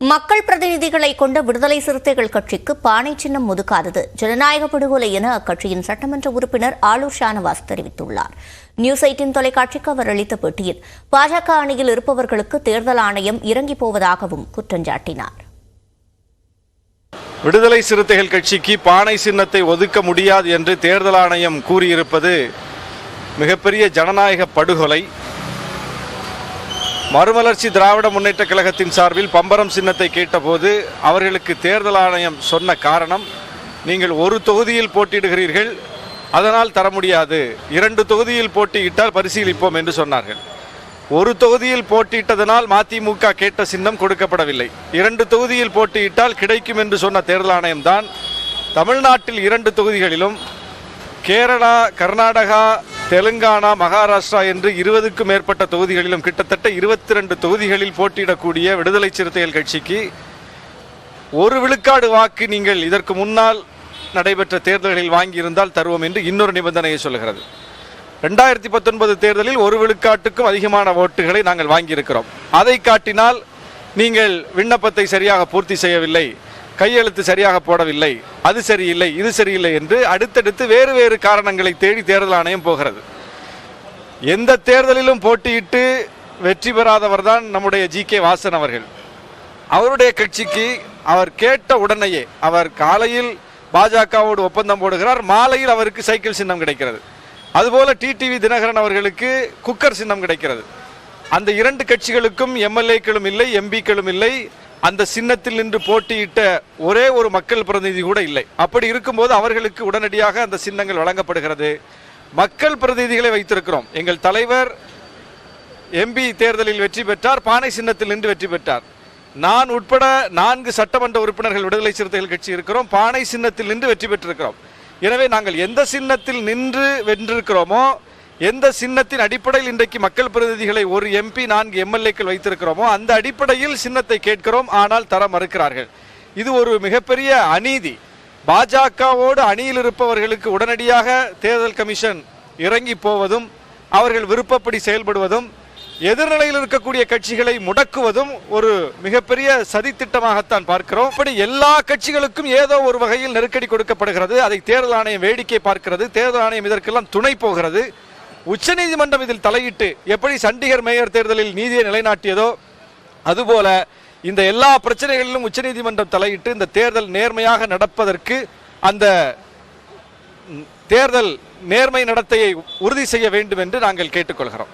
மக்கள் பிரதிநிதிகளை கொண்ட விடுதலை சிறுத்தைகள் கட்சிக்கு பானை சின்னம் ஒதுக்காதது ஜனநாயக படுகொலை என அக்கட்சியின் சட்டமன்ற உறுப்பினர் ஆலூர் ஷானவாஸ் தெரிவித்துள்ளார். நியூஸ் எயிட்டின் தொலைக்காட்சிக்கு அவர் அளித்த பேட்டியில் பாஜக அணியில் இருப்பவர்களுக்கு தேர்தல் ஆணையம் இறங்கி போவதாகவும் குற்றஞ்சாட்டினார் விடுதலை சிறுத்தைகள் கட்சிக்கு பானை சின்னத்தை ஒதுக்க முடியாது என்று தேர்தல் ஆணையம் கூறியிருப்பது மிகப்பெரிய ஜனநாயக படுகொலை. மறுமலர்ச்சி திராவிட முன்னேற்ற கழகத்தின் சார்பில் பம்பரம் சின்னத்தை கேட்டபோது அவர்களுக்கு தேர்தல் ஆணையம் சொன்ன காரணம் நீங்கள் ஒரு தொகுதியில் போட்டியிடுகிறீர்கள் அதனால் தர முடியாது. இரண்டு தொகுதியில் போட்டியிட்டால் பரிசீலிப்போம் என்று சொன்னார்கள். ஒரு தொகுதியில் போட்டியிட்டதனால் மதிமுக கேட்ட சின்னம் கொடுக்கப்படவில்லை. இரண்டு தொகுதியில் போட்டியிட்டால் கிடைக்கும் என்று சொன்ன தேர்தல் ஆணையம்தான் தமிழ்நாட்டில் இரண்டு தொகுதிகளிலும் கேரளா கர்நாடகா தெலுங்கானா மகாராஷ்டிரா என்று இருபதுக்கும் மேற்பட்ட தொகுதிகளிலும் கிட்டத்தட்ட இருபத்தி ரெண்டு தொகுதிகளில் போட்டியிடக்கூடிய விடுதலை சிறுத்தைகள் கட்சிக்கு ஒரு விழுக்காடு வாக்கு நீங்கள் இதற்கு முன்னால் நடைபெற்ற தேர்தல்களில் வாங்கியிருந்தால் தருவோம் என்று இன்னொரு நிபந்தனையை சொல்கிறது ரெண்டாயிரத்தி பத்தொன்பது தேர்தலில் ஒரு விழுக்காட்டுக்கும் அதிகமான ஓட்டுகளை நாங்கள் வாங்கியிருக்கிறோம். அதை காட்டினால் நீங்கள் விண்ணப்பத்தை சரியாக பூர்த்தி செய்யவில்லை. கையெழுத்து சரியாக போடவில்லை அது சரியில்லை இது சரியில்லை என்று அடுத்தடுத்து வேறு வேறு காரணங்களை தேடி தேர்தல் ஆணையம் போகிறது. எந்த தேர்தலிலும் போட்டியிட்டு வெற்றி பெறாதவர் தான் நம்முடைய ஜி கே வாசன் அவர்கள். அவருடைய கட்சிக்கு அவர் கேட்ட உடனேயே அவர் காலையில் பாஜகவோடு ஒப்பந்தம் போடுகிறார் மாலையில் அவருக்கு சைக்கிள் சின்னம் கிடைக்கிறது. அதுபோல டிடிவி தினகரன் அவர்களுக்கு குக்கர் சின்னம் கிடைக்கிறது. அந்த இரண்டு கட்சிகளுக்கும் எம்எல்ஏக்களும் இல்லை எம்பிக்களும் இல்லை அந்த சின்னத்தில் நின்று போட்டியிட்ட ஒரே ஒரு மக்கள் பிரதிநிதி கூட இல்லை. அப்படி இருக்கும்போது அவர்களுக்கு உடனடியாக அந்த சின்னங்கள் வழங்கப்படுகிறது. மக்கள் பிரதிநிதிகளை வைத்திருக்கிறோம். எங்கள் தலைவர் எம்பி தேர்தலில் வெற்றி பெற்றார் பானை சின்னத்தில் நின்று வெற்றி பெற்றார். நான் உட்பட நான்கு சட்டமன்ற உறுப்பினர்கள் விடுதலை சிறுத்தைகள் கட்சி இருக்கிறோம் பானை சின்னத்தில் நின்று வெற்றி பெற்றிருக்கிறோம். எனவே நாங்கள் எந்த சின்னத்தில் நின்று வென்றிருக்கிறோமோ எந்த சின்னத்தின் அடிப்படையில் இன்றைக்கு மக்கள் பிரதிநிதிகளை ஒரு எம்பி நான்கு எம்எல்ஏக்கள் வைத்திருக்கிறோமோ அந்த அடிப்படையில் சின்னத்தை கேட்கிறோம். ஆனால் தர மறுக்கிறார்கள். இது ஒரு மிகப்பெரிய அநீதி. பாஜகவோடு அணியில் இருப்பவர்களுக்கு உடனடியாக தேர்தல் கமிஷன் இறங்கி போவதும் அவர்கள் விருப்பப்படி செயல்படுவதும் எதிர்நிலையில் இருக்கக்கூடிய கட்சிகளை முடக்குவதும் ஒரு மிகப்பெரிய சதித்திட்டமாகத்தான் பார்க்கிறோம். இப்படி எல்லா கட்சிகளுக்கும் ஏதோ ஒரு வகையில் நெருக்கடி கொடுக்கப்படுகிறது. அதை தேர்தல் ஆணையம் வேடிக்கை பார்க்கிறது. தேர்தல் ஆணையம் இதற்கெல்லாம் துணை போகிறது. உச்சநீதிமன்றம் இதில் தலையிட்டு எப்படி சண்டிகர் மேயர் தேர்தலில் நீதியை நிலைநாட்டியதோ அதுபோல இந்த எல்லா பிரச்சனைகளிலும் உச்சநீதிமன்றம் தலையிட்டு இந்த தேர்தல் நேர்மையாக நடப்பதற்கு அந்த தேர்தல் நேர்மை நடத்தையை உறுதி செய்ய வேண்டும் என்று நாங்கள் கேட்டுக்கொள்கிறோம்.